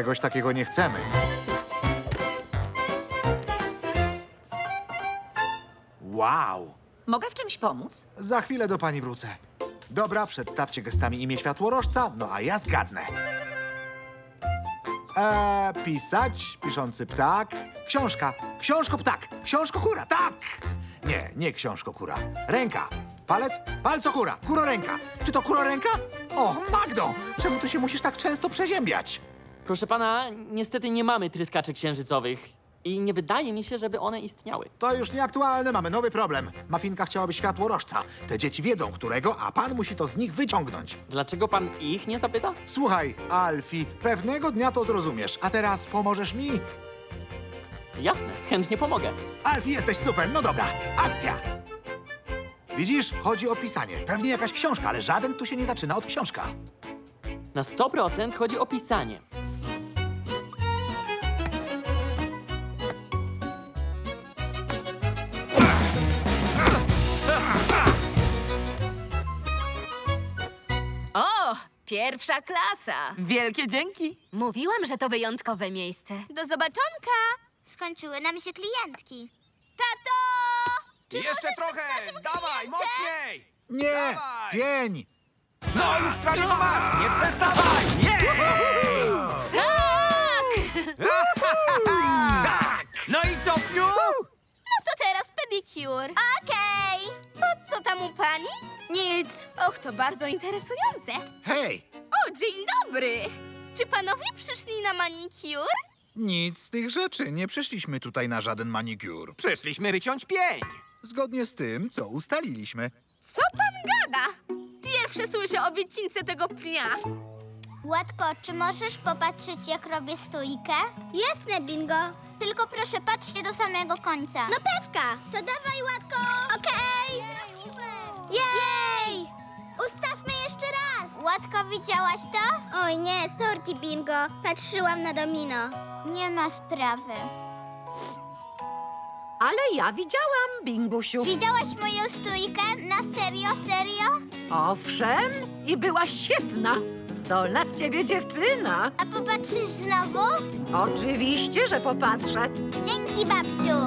czegoś takiego nie chcemy. Wow! Mogę w czymś pomóc? Za chwilę do pani wrócę. Dobra, przedstawcie gestami imię światłorożca, no a ja zgadnę. Eee, pisać, piszący ptak, książka, książko ptak, książko kura, tak! Nie, nie książko kura, ręka, palec, palco kura, kuro ręka. Czy to kuro ręka? O, Magdo, czemu ty się musisz tak często przeziębiać? Proszę pana, niestety nie mamy tryskaczy księżycowych. I nie wydaje mi się, żeby one istniały. To już nieaktualne, mamy nowy problem. Mafinka chciałaby światłorożca. Te dzieci wiedzą, którego, a pan musi to z nich wyciągnąć. Dlaczego pan ich nie zapyta? Słuchaj, Alfie, pewnego dnia to zrozumiesz, a teraz pomożesz mi? Jasne, chętnie pomogę. Alfie, jesteś super, no dobra, akcja! Widzisz, chodzi o pisanie. Pewnie jakaś książka, ale żaden tu się nie zaczyna od książka. Na 100% chodzi o pisanie. O, pierwsza klasa. Wielkie dzięki. Mówiłam, że to wyjątkowe miejsce. Do zobaczonka! Skończyły nam się klientki. Tato! Czy Jeszcze możesz trochę! być naszym Dawaj, klientem? mocniej! Nie, Dawaj! pień! No już prawie to masz! Nie przestawaj! Tak! No i co, Pniu? No to teraz pedicure. Okej. Po co tam u pani? Nic. Och, to bardzo interesujące. Hej, O, dzień dobry. Czy panowie przyszli na manicure? nic z tych rzeczy. Nie przyszliśmy tutaj na żaden manikur. Przyszliśmy wyciąć pień. Zgodnie z tym, co ustaliliśmy. Co pan gada? Pierwsze słyszę o wycince tego pnia. Łatko, czy możesz popatrzeć, jak robię stójkę? Jasne, bingo. Tylko proszę, patrzcie do samego końca. No pewka. To dawaj, Łatko. Okej. Jej! Ustawmy jeszcze raz. Łatko, widziałaś to? Oj nie, sorki, bingo. Patrzyłam na domino. Nie ma sprawy. Ale ja widziałam, Bingusiu. Widziałaś moją stójkę? Na serio, serio? Owszem, i byłaś świetna. Zdolna z ciebie dziewczyna. A popatrzysz znowu? Oczywiście, że popatrzę. Dzięki, babciu.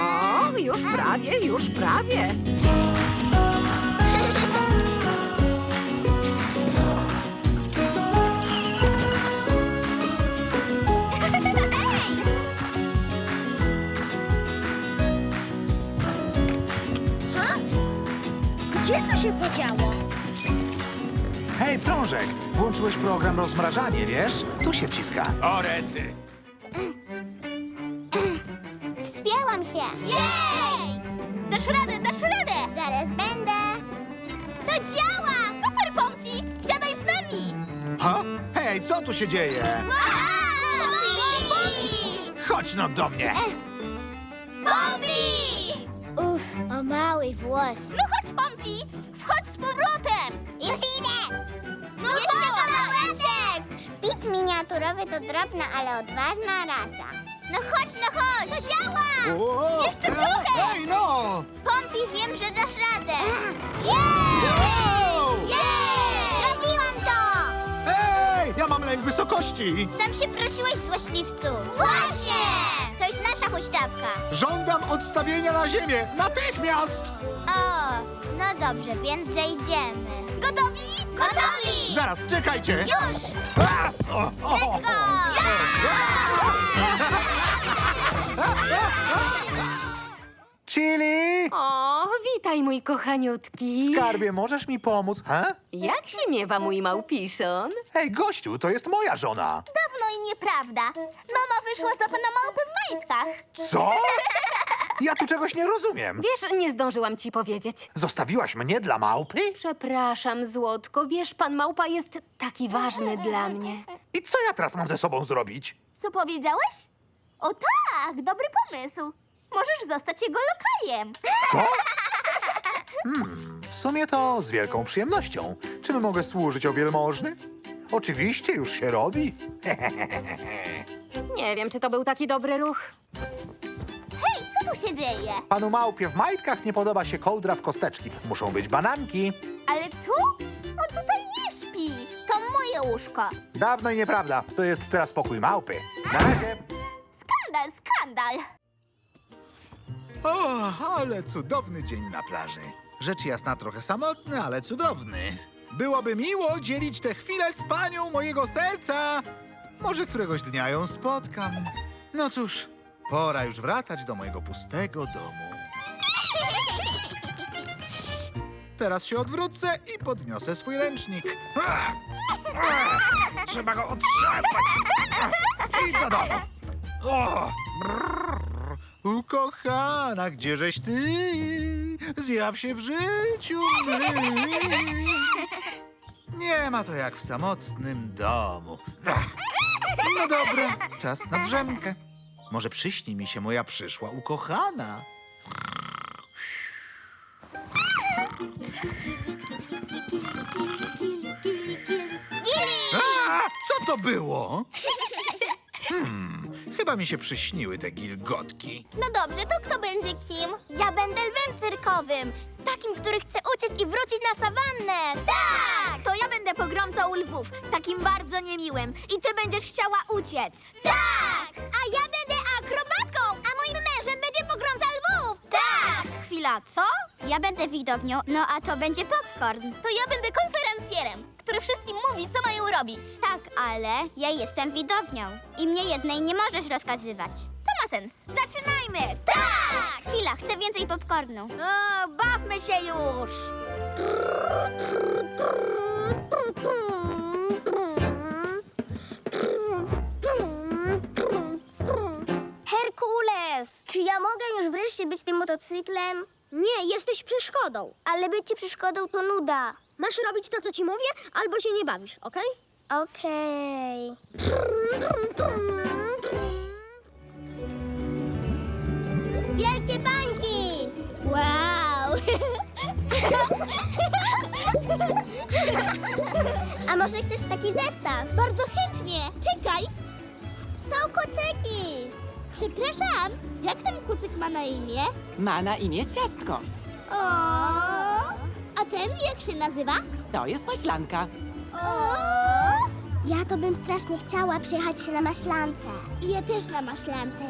O, już prawie, już prawie. Gdzie to się podziało? Hej, prążek, włączyłeś program rozmrażanie, wiesz? Tu się wciska. O, rety. Wspięłam się. Jej! Dasz radę, dasz radę! Zaraz będę. To działa! Super, Pompi! Siadaj z nami! Ha? Hej, co tu się dzieje? Pompi! Chodź no do mnie. Pompi! Uff, o mały włos. No chodź, Pompi! Szpic miniaturowy to drobna, ale odważna rasa. No chodź, no chodź. To działa. O, Jeszcze trochę. Hej, no! Pompi, wiem, że dasz radę. Wow! Jej! Zrobiłam to. Hej, ja mam lęk wysokości. Sam się prosiłeś, złośliwcu. Właśnie. To jest nasza huśtawka. Żądam odstawienia na ziemię, natychmiast! O, no dobrze, więc zejdziemy. Gotowi? Gotowi! Zaraz, czekajcie! Już! A! O, o, o. Go! Chili! O, witaj, mój kochaniutki. Skarbie, możesz mi pomóc? He? Jak się miewa mój małpiszon? Hej, gościu, to jest moja żona. Dawno i nieprawda. Mama wyszła za pana małpy w majtkach. Co? Ja tu czegoś nie rozumiem. Wiesz, nie zdążyłam ci powiedzieć. Zostawiłaś mnie dla małpy? Przepraszam, Złotko. Wiesz, pan małpa jest taki ważny dla mnie. I co ja teraz mam ze sobą zrobić? Co powiedziałeś? O tak, dobry pomysł. Możesz zostać jego lokajem. Co? W sumie to z wielką przyjemnością. Czym mogę służyć o wielmożny? Oczywiście, już się robi. Nie wiem, czy to był taki dobry ruch. Hej, co tu się dzieje? Panu małpie w majtkach nie podoba się kołdra w kosteczki. Muszą być bananki. Ale tu? On tutaj nie śpi. To moje łóżko. Dawno i nieprawda. To jest teraz pokój małpy. Na razie. Skandal, skandal. O, ale cudowny dzień na plaży. Rzecz jasna trochę samotny, ale cudowny. Byłoby miło dzielić tę chwilę z panią mojego serca. Może któregoś dnia ją spotkam. No cóż, pora już wracać do mojego pustego domu. Teraz się odwrócę i podniosę swój ręcznik. Trzeba go otrzepać. I do domu. O! Ukochana, gdzieżeś ty? Zjaw się w życiu. Nie ma to jak w samotnym domu. No dobra, czas na drzemkę. Może przyśni mi się moja przyszła ukochana. A, co to było? Hmm, chyba mi się przyśniły te gilgotki. No dobrze, to kto będzie kim? Ja będę lwem cyrkowym. Takim, który chce uciec i wrócić na sawannę. Tak! To ja będę pogromcą lwów. Takim bardzo niemiłym. I ty będziesz chciała uciec. Tak! A ja będę Chwila, co? Ja będę widownią, no a to będzie popcorn. To ja będę konferencjerem, który wszystkim mówi, co mają robić. Tak, ale ja jestem widownią i mnie jednej nie możesz rozkazywać. To ma sens. Zaczynajmy! Tak! Chwila, chcę więcej popcornu. O, bawmy się już! Herkules! Czy ja mogę już wreszcie być tym motocyklem? Nie, jesteś przeszkodą. Ale bycie przeszkodą to nuda. Masz robić to, co ci mówię, albo się nie bawisz, okej? Okej. Wielkie bańki! Wow! A może chcesz taki zestaw? Bardzo chętnie. Czekaj! Są kucyki! Przepraszam, jak ten kucyk ma na imię? Ma na imię ciastko. O, a ten jak się nazywa? To jest maślanka. O! Ja to bym strasznie chciała przejechać się na maślance. Ja też na maślance.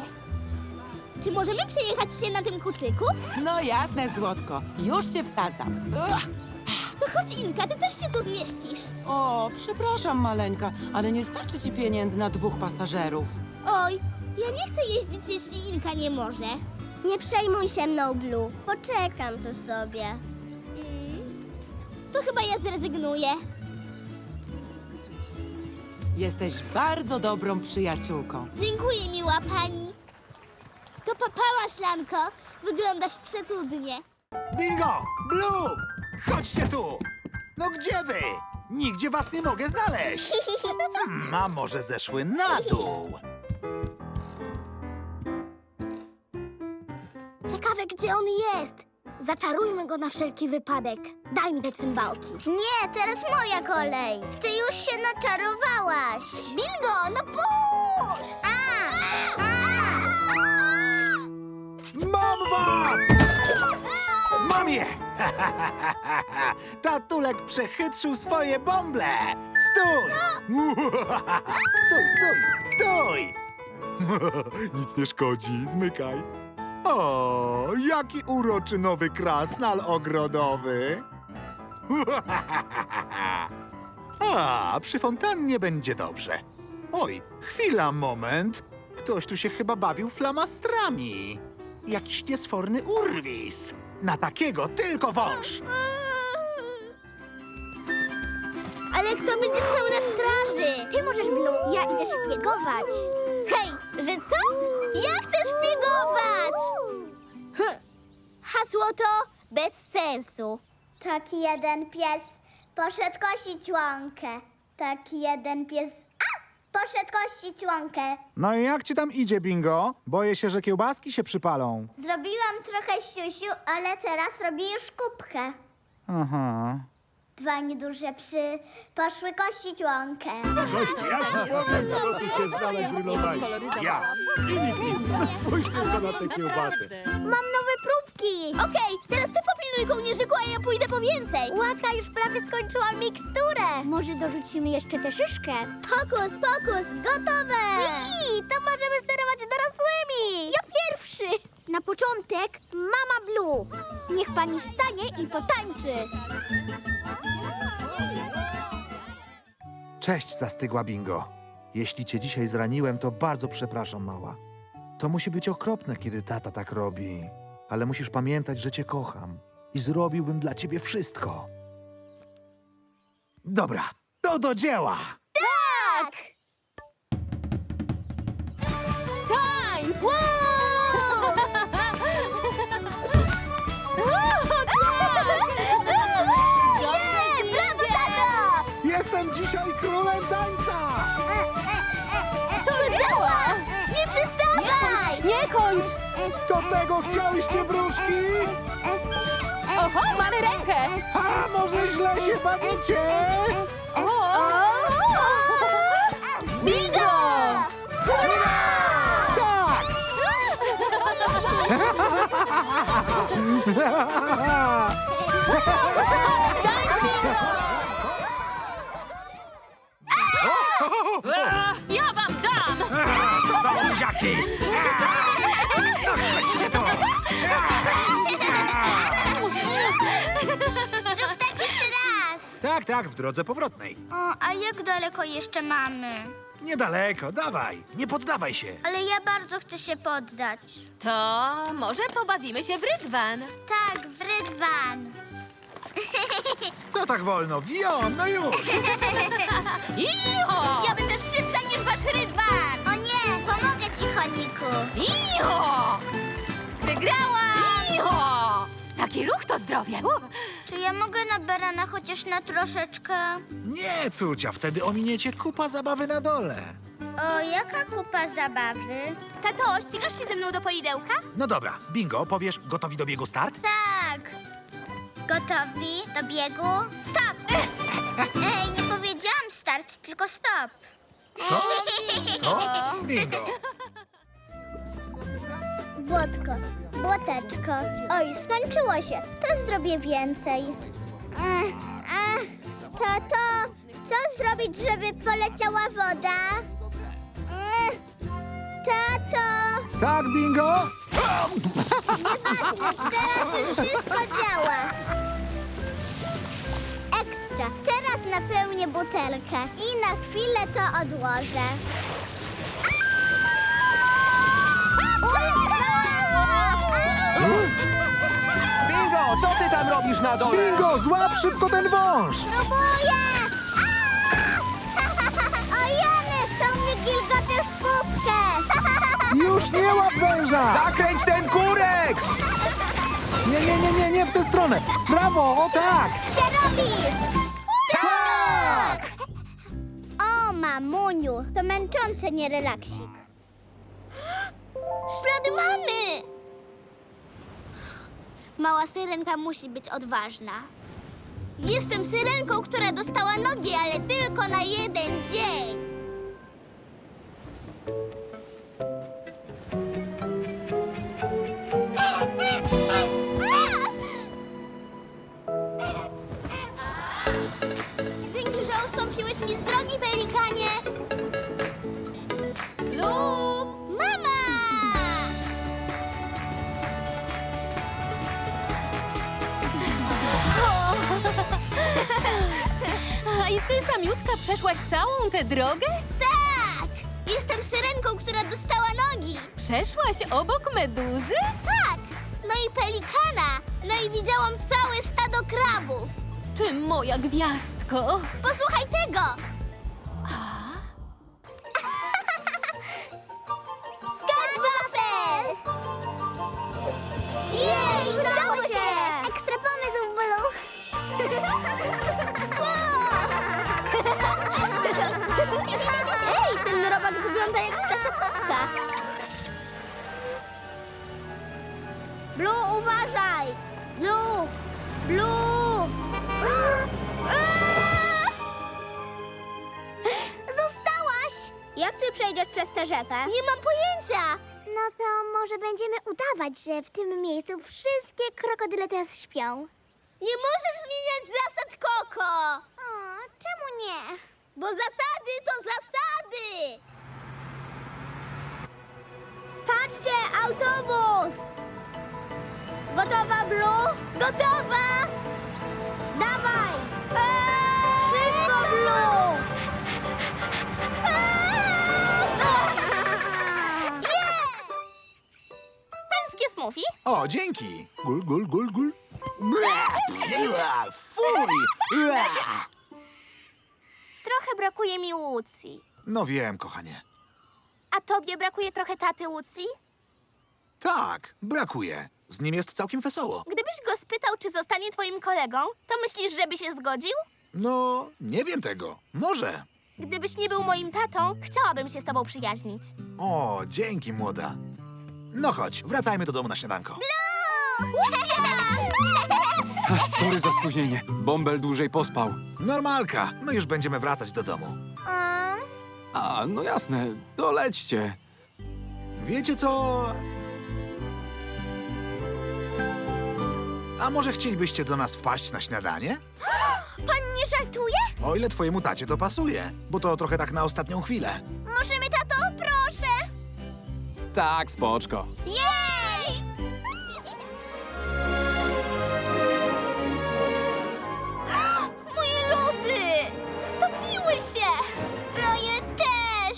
Czy możemy przejechać się na tym kucyku? No jasne, złotko. Już cię wsadzam. To chodź Inka, ty też się tu zmieścisz. O, przepraszam, maleńka, ale nie starczy ci pieniędzy na dwóch pasażerów. Oj, ja nie chcę jeździć, jeśli Inka nie może. Nie przejmuj się mną, Blue. Poczekam tu sobie. To chyba ja zrezygnuję. Jesteś bardzo dobrą przyjaciółką. Dziękuję, miła pani. To papała, Szlanko. Wyglądasz przecudnie. Bingo! Blue! Chodźcie tu! No gdzie wy? Nigdzie was nie mogę znaleźć. Hmm, a może zeszły na dół? Gdzie on jest. Zaczarujmy go na wszelki wypadek. Daj mi te cymbałki. Nie, teraz moja kolej. Ty już się naczarowałaś. Bingo, no puść! A! Mam was! Mam je! Tatulek przechytrzył swoje bąble! Stój! Stój, stój, stój! Nic nie szkodzi, zmykaj. O, jaki uroczy nowy krasnal ogrodowy! A, przy fontannie będzie dobrze. Oj, chwila, moment. Ktoś tu się chyba bawił flamastrami. Jakiś niesforny urwis. Na takiego tylko wąż. Ale kto będzie stał na straży? Ty możesz, Blue. Ja idę szpiegować. Hej, że co? Ja chcę szpiegować! Hasło to bez sensu. Taki jeden pies poszedł kosić łąkę. Taki jeden pies. A! Poszedł kosić łąkę. No i jak ci tam idzie, bingo? Boję się, że kiełbaski się przypalą. Zrobiłam trochę siusiu, ale teraz robię już kubkę. Aha. Dwa nieduże psy poszły kosić łąkę. Goście, ja ci powiem, kto tu się zna na grillowaniu. Ja i nikt inny. Spójrz tylko na te kiełbasy. Mam nowe próbki. Okej, teraz ty popilnuj kołnierzyku, a ja pójdę po więcej. Łatka już prawie skończyła miksturę. Może dorzucimy jeszcze tę szyszkę? Hokus pokus, gotowe! I to możemy sterować dorosłymi! Ja pierwszy! Na początek Mama Blue. Niech pani wstanie i potańczy. Cześć, zastygła bingo. Jeśli cię dzisiaj zraniłem, to bardzo przepraszam, mała. To musi być okropne, kiedy tata tak robi. Ale musisz pamiętać, że cię kocham i zrobiłbym dla ciebie wszystko. Dobra, to do dzieła! Przestawaj! Nie kończ! Do tego chciałyście wróżki? Oho, mamy rękę! A może źle się bawicie? O! Bingo! Tak! Ja wam dam! Co za buziaki! Tak, tak, w drodze powrotnej. O, a jak daleko jeszcze mamy? Niedaleko, dawaj, nie poddawaj się. Ale ja bardzo chcę się poddać. To może pobawimy się w rydwan. Tak, w rydwan. Co tak wolno? Wion, no już! Iho! Ja będę szybsza niż wasz rydwan! O nie, pomogę ci, koniku. Iho! Wygrałam! Iho! Taki ruch to zdrowie. Uh. Czy ja mogę na barana chociaż na troszeczkę? Nie, cucia, wtedy ominiecie kupa zabawy na dole. O, jaka kupa zabawy? Tato, ścigasz się ze mną do poidełka? No dobra, bingo, powiesz gotowi do biegu start? Tak. Gotowi do biegu? Stop! Ej, nie powiedziałam start, tylko stop. Co? To? Bingo. Błotko, błoteczko. Oj, skończyło się. To zrobię więcej. Ech, ech. Tato, co zrobić, żeby poleciała woda? Ech. Tato, Tak, bingo? teraz już wszystko działa. Ekstra. Teraz napełnię butelkę i na chwilę to odłożę. Bingo, co ty tam robisz na dole? Bingo, złap szybko ten wąż! Próbuję! O Jany, to mnie gilgoty w pupkę! Już nie łap węża! Zakręć ten kurek! Nie, nie, nie, nie, nie w tę stronę! W Prawo, o tak! się robi? Tak! O, mamuniu, to męczące nie relaksik. Ślady mamy! Mała syrenka musi być odważna. Jestem syrenką, która dostała nogi, ale tylko na jeden dzień. Samiutka przeszłaś całą tę drogę? Tak! Jestem syrenką, która dostała nogi. Przeszłaś obok meduzy? Tak! No i pelikana. No i widziałam całe stado krabów. Ty moja gwiazdko. Posłuchaj tego! Uważaj! Blue! Blue! Zostałaś! Jak ty przejdziesz przez tę rzekę? Nie mam pojęcia! No to może będziemy udawać, że w tym miejscu wszystkie krokodyle teraz śpią. Nie możesz zmieniać zasad, Koko! O, czemu nie? Bo zasady to zasady! Patrzcie, autobus! Gotowa, Blue? Gotowa! Dawaj! Szybko, Blue! Pańskie smoothie? O, dzięki. Gul, gul, gul, gul. Ble, ua, Fuj! Trochę brakuje mi Łucji. No wiem, kochanie. A tobie brakuje trochę taty Łucji? Tak, brakuje. Z nim jest całkiem wesoło. Gdybyś go spytał, czy zostanie twoim kolegą, to myślisz, żeby się zgodził? No, nie wiem tego. Może. Gdybyś nie był moim tatą, chciałabym się z tobą przyjaźnić. O, dzięki, młoda. No chodź, wracajmy do domu na śniadanko. Sorry za spóźnienie. Bąbel dłużej pospał. Normalka, my już będziemy wracać do domu. A, no jasne, to lećcie. Wiecie co? A może chcielibyście do nas wpaść na śniadanie? Pan nie żartuje? O ile twojemu tacie to pasuje, bo to trochę tak na ostatnią chwilę. Możemy, tato? Proszę! Tak, spoczko. Jej! Moje lody! Stopiły się! Moje też!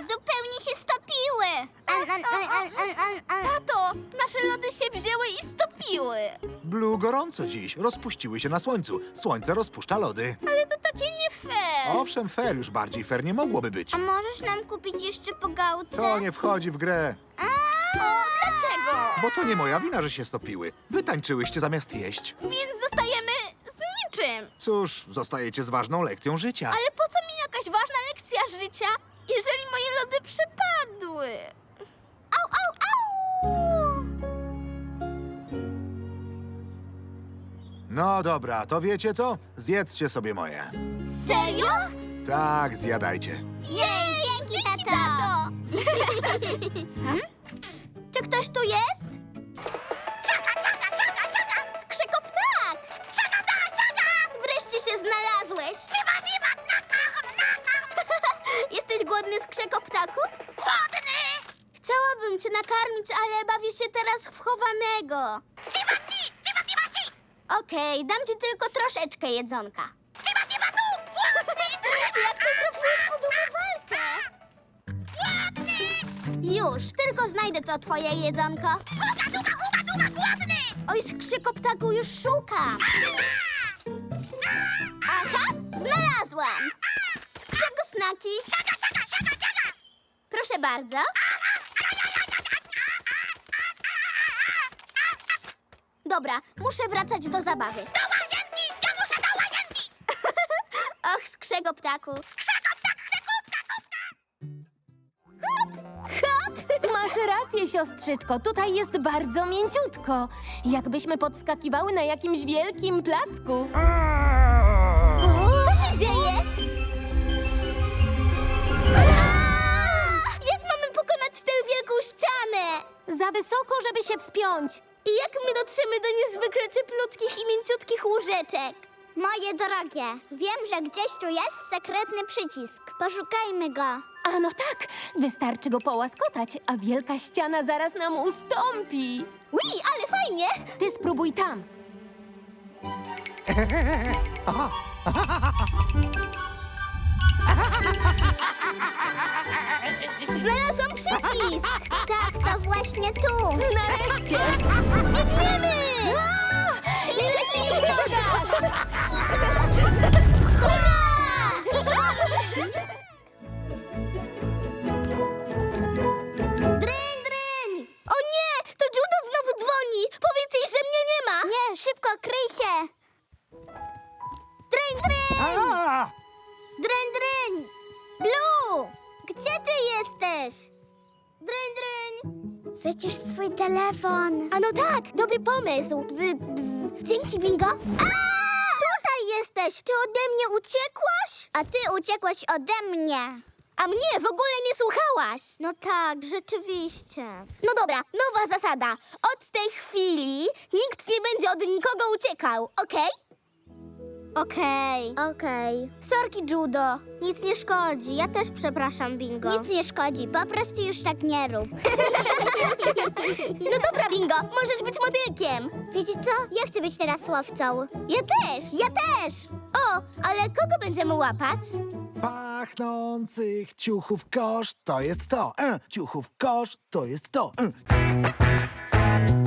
Zupełnie się stopiły! An, an, an, an, an, an, an. Tato, nasze lody się wzięły i stopiły. Blue gorąco dziś, rozpuściły się na słońcu. Słońce rozpuszcza lody. Ale to takie nie fair. Owszem, fair już bardziej fair nie mogłoby być. A możesz nam kupić jeszcze po gałce? To nie wchodzi w grę, O, dlaczego? bo to nie moja wina, że się stopiły. Wy tańczyłyście zamiast jeść. Więc zostajemy z niczym. Cóż, zostajecie z ważną lekcją życia. Ale po co mi jakaś ważna lekcja życia, jeżeli moje lody przepadły? No dobra, to wiecie co? Zjedzcie sobie moje. Serio? Tak, zjadajcie. Jej, dzięki, tato! Czy ktoś tu jest? Skrzykoptak! Wreszcie się znalazłeś! Jesteś głodny, skrzekoptaku? Głodny! Chciałabym cię nakarmić, ale bawię się teraz w chowanego. Okej, dam ci tylko troszeczkę jedzonka. Jak ty trafiłeś pod umywalkę? Już, tylko znajdę to twoje jedzonko. Oj, skrzykoptaku, już szukam. Aha, znalazłam. Skrzegosnaki. Proszę bardzo. Dobra, muszę wracać do zabawy. Do łazienki! Ja muszę do łazienki! Och, skrzego ptaku. Masz rację, siostrzyczko. Tutaj jest bardzo mięciutko. Jakbyśmy podskakiwały na jakimś wielkim placku. Co się dzieje? Jak mamy pokonać tę wielką ścianę? Za wysoko, żeby się wspiąć. I cieplutkich i mięciutkich łóżeczek? Moje drogie, wiem, że gdzieś tu jest sekretny przycisk. Poszukajmy go. A no tak, wystarczy go połaskotać, a wielka ściana zaraz nam ustąpi. Ui, ale fajnie! Ty spróbuj tam. Znalazłam przycisk! Tak, to właśnie tu. Nareszcie! Biegniemy! Dryń, dryń! O nie! To Judo znowu dzwoni! Powiedz jej, że mnie nie ma! Nie, szybko, kryj się! Dryń, dryń! A! Dryń, dryń! Blue! Gdzie ty jesteś? Dryń, dryń! Wycisz swój telefon. A no tak, dobry pomysł. Bzz, bzz. Dzięki, Bingo. Tutaj jesteś! Ty ode mnie uciekłaś? A ty uciekłaś ode mnie. A mnie w ogóle nie słuchałaś. No tak, rzeczywiście. No dobra, nowa zasada. Od tej chwili nikt nie będzie od nikogo uciekał, okej? Okej. Okej. Sorki, Judo. Nic nie szkodzi. Ja też przepraszam, Bingo. Nic nie szkodzi, po prostu już tak nie rób. no dobra, Bingo, możesz być motylkiem. Wiecie co? Ja chcę być teraz łowcą. Ja też. Ja też. O, ale kogo będziemy łapać? Pachnących ciuchów kosz to jest to. E, ciuchów kosz to jest to. E.